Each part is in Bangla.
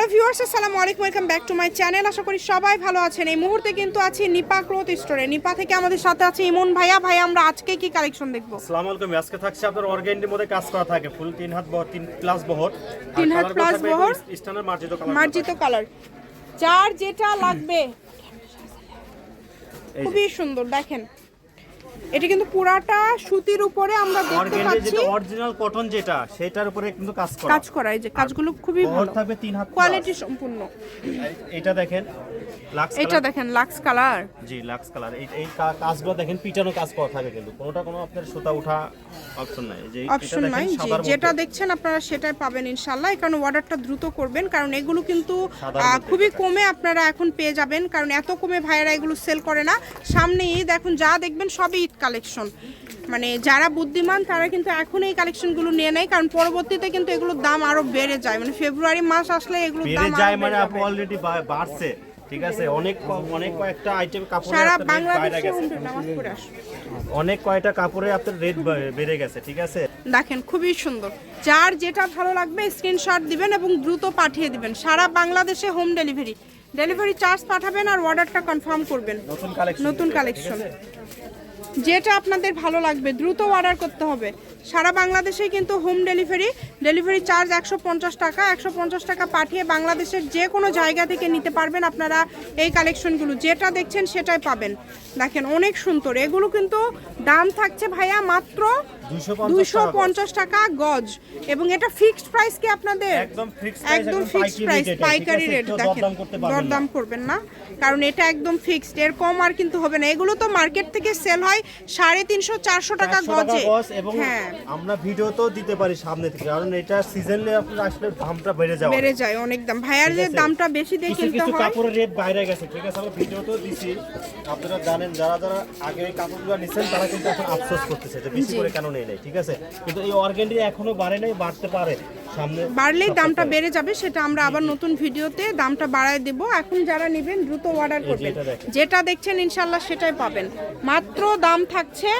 হ্যালো ভিউয়ার্স আসসালামু আলাইকুম। Welcome back to my channel. আশা করি সবাই ভালো আছেন। এই মুহূর্তে কিন্তু আছি নিপা ক্লোথ স্টোরে। নিপা থেকে আমাদের সাথে আছে ইমন ভাইয়া। ভাইয়া আমরা আজকে কি কালেকশন দেখব? আসসালামু আলাইকুম। আজকে থাকছে আপনার অর্গানডির মধ্যে কাজ করা থাকে। ফুল তিন হাত বহর তিন প্লাস বহর। তিন হাত plus বহর। স্ট্যান্ডার্ড মার্জিত কালার মার্জিত কালার যার যেটা লাগবে। খুবই সুন্দর দেখেন। এটা কিন্তু পুরাটা সুতির উপরে আমরা দেখতে পাচ্ছি। যেটা অরিজিনাল কটন যেটা সেটার উপরে কিন্তু কাজ করা। কাজ করা এই যে কাজগুলো খুবই ভালো। থাকবে তিন হাত কোয়ালিটি সম্পূর্ণ। এটা দেখেন লাক্স এটা দেখেন লাক্স কালার জি লাক্স কালার এই এই কাজগুলো দেখেন পিটানো কাজ করা থাকে কিন্তু। কোনোটা কোনো আপনার সুতা উঠা অপশন নাই। এই যে অপশন নাই। যেটা দেখছেন আপনারা সেটাই পাবেন ইনশাল্লাহ। কারণ অর্ডারটা দ্রুত করবেন কারণ এগুলো কিন্তু। খুবই কমে আপনারা এখন পেয়ে যাবেন কারণ এত কমে ভাইয়েরা এগুলো সেল করে না। সামনে ঈদ এখন যা দেখবেন সবই ঈদ কালেকশন মানে যারা বুদ্ধিমান তারা কিন্তু এখন এই কালেকশনগুলো নিয়ে নেয় কারণ পরবর্তীতে কিন্তু এগুলোর দাম আরও বেড়ে যায়। মানে ফেব্রুয়ারি মাস আসলে এগুলোর বেড়ে দাম যায় মানে আপু অলরেডি বাড়ছে ঠিক আছে? অনেক অনেক কয়েকটা আইটেম কাপড়ে সারা বাংলাদেশে। অনেক কয়টা কাপড়ে আপনার রেট বেড়ে গেছে ঠিক আছে? দেখেন খুবই সুন্দর। যার যেটা ভালো লাগবে স্ক্রিনশট দিবেন এবং দ্রুত পাঠিয়ে দিবেন। সারা বাংলাদেশে হোম ডেলিভারি ডেলিভারি চার্জ পাঠাবেন আর অর্ডারটা কনফার্ম করবেন। নতুন কালেকশন নতুন কালেকশন যেটা আপনাদের ভালো লাগবে, দ্রুত অর্ডার করতে হবে। সারা বাংলাদেশে কিন্তু হোম ডেলিভারি ডেলিভারি চার্জ একশো পঞ্চাশ টাকা, একশো পঞ্চাশ টাকা পাঠিয়ে বাংলাদেশের যে কোনো জায়গা থেকে নিতে পারবেন আপনারা এই কালেকশনগুলো যেটা দেখছেন সেটাই পাবেন। দেখেন অনেক সুন্দর। এগুলো কিন্তু দাম থাকছে ভাইয়া মাত্র 250 টাকা গজ। পঞ্চাশ টাকা গজ। এবং এটা ফিক্সড প্রাইস কি আপনাদের? একদম ফিক্সড প্রাইস পাইকারি রেট দেখেন দরদাম করবেন না কারণ এটা একদম ফিক্সড এর কম আর কিন্তু হবে না। এগুলো তো মার্কেট থেকে সেল হয় সাড়ে তিনশো চারশো টাকা 400 টাকা গজে। এবং হ্যাঁ। আমরা ভিডিওতেও দিতে পারি সামনে থেকে কারণ এটা সিজনলে আপনার আসলে দামটা বেড়ে যাওয়া বেড়ে যায় অনেক দাম। ভাইয়ার যে দামটা বেশি দিয়ে কিনতে হয়। কাপড়ের রেট বাইরে গেছে ঠিক আছে? আমরা ভিডিওতেও দিছি। আপনারা জানেন যারা যারা আগে কাপড়গুলো নিছেন তারা কিন্তু এখন আফসোস করতেছে যে বেশি করে কেন নেই নাই ঠিক আছে? কিন্তু এই অর্গেন্ডি এখনও বাড়ে নাই বাড়তে পারে সামনে বাড়লেই দামটা বেড়ে যাবে সেটা আমরা আবার নতুন ভিডিওতে দামটা বাড়ায় দেব। এখন যারা নেবেন দ্রুত অর্ডার করবেন। যেটা দেখছেন ইনশাল্লাহ সেটাই পাবেন। মাত্র দাম থাকছে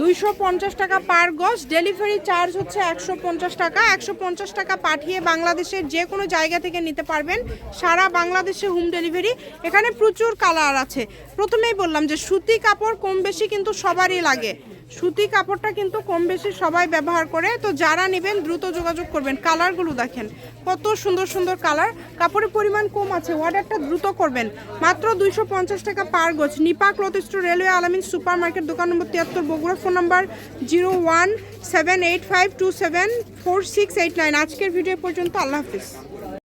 দুইশো পঞ্চাশ টাকা পার গজ। ডেলিভারি চার্জ হচ্ছে একশো পঞ্চাশ টাকা। একশো পঞ্চাশ টাকা পাঠিয়ে বাংলাদেশের যে কোনো জায়গা থেকে নিতে পারবেন সারা বাংলাদেশে হোম ডেলিভারি এখানে প্রচুর কালার আছে। প্রথমেই বললাম যে সুতি কাপড় কম বেশি কিন্তু সবারই লাগে। সুতি কাপড়টা কিন্তু কম বেশি সবাই ব্যবহার করে। তো যারা নেবেন দ্রুত যোগাযোগ করবেন। কালারগুলো দেখেন। কত সুন্দর সুন্দর কালার। কাপড়ের পরিমাণ কম আছে। অর্ডারটা দ্রুত করবেন। মাত্র দুইশো পঞ্চাশ টাকা পার গজ। Nipa cloth store, railway Alamin super market দোকান নম্বর তিয়াত্তর, Bogura, phone number zero one seven eight five two seven four six eight nine. আজকের ভিডিও পর্যন্ত আল্লাহ হাফিজ।